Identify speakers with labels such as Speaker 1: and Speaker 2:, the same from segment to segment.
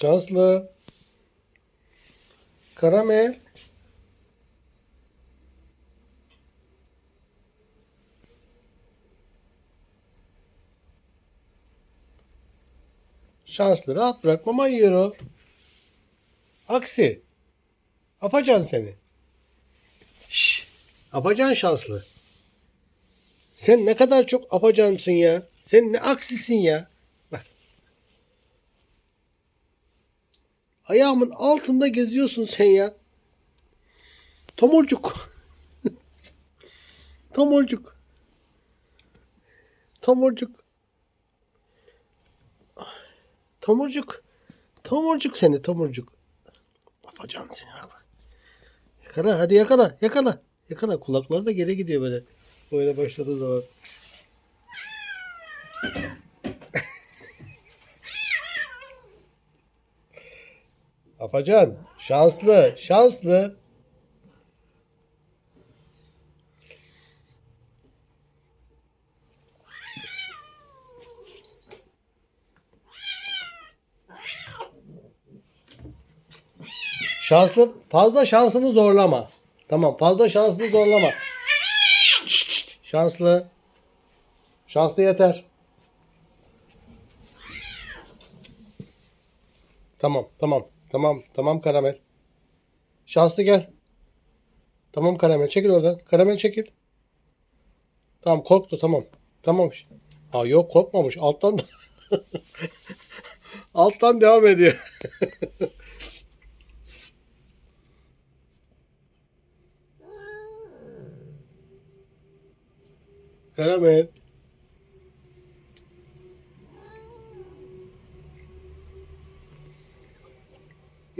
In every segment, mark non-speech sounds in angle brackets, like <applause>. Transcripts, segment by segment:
Speaker 1: Şanslı. Karamel. Şanslı rahat bırak mama yiyor o. Aksi. Apacan seni. Şş. Apacan şanslı. Sen ne kadar çok apacansın ya. Sen ne aksisin ya. Bak. Ayağımın altında geziyorsun sen ya. Tomurcuk. <laughs> Tomurcuk. Tomurcuk. Tomurcuk. Tomurcuk seni tomurcuk. Afacan seni bak. Yakala hadi yakala yakala. Yakala kulakları da geri gidiyor böyle. Böyle başladığı zaman. Afacan şanslı şanslı. Şanslı fazla şansını zorlama. Tamam fazla şansını zorlama. Şşt, şşt, şşt. Şanslı. Şanslı yeter. Tamam tamam tamam tamam karamel. Şanslı gel. Tamam karamel çekil oradan. Karamel çekil. Tamam korktu tamam. Tamam. Aa yok korkmamış. Alttan da <laughs> alttan devam ediyor. <laughs> Karamel.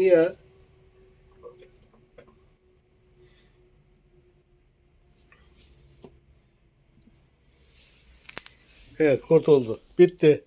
Speaker 1: Niye? Evet kurtuldu. Bitti.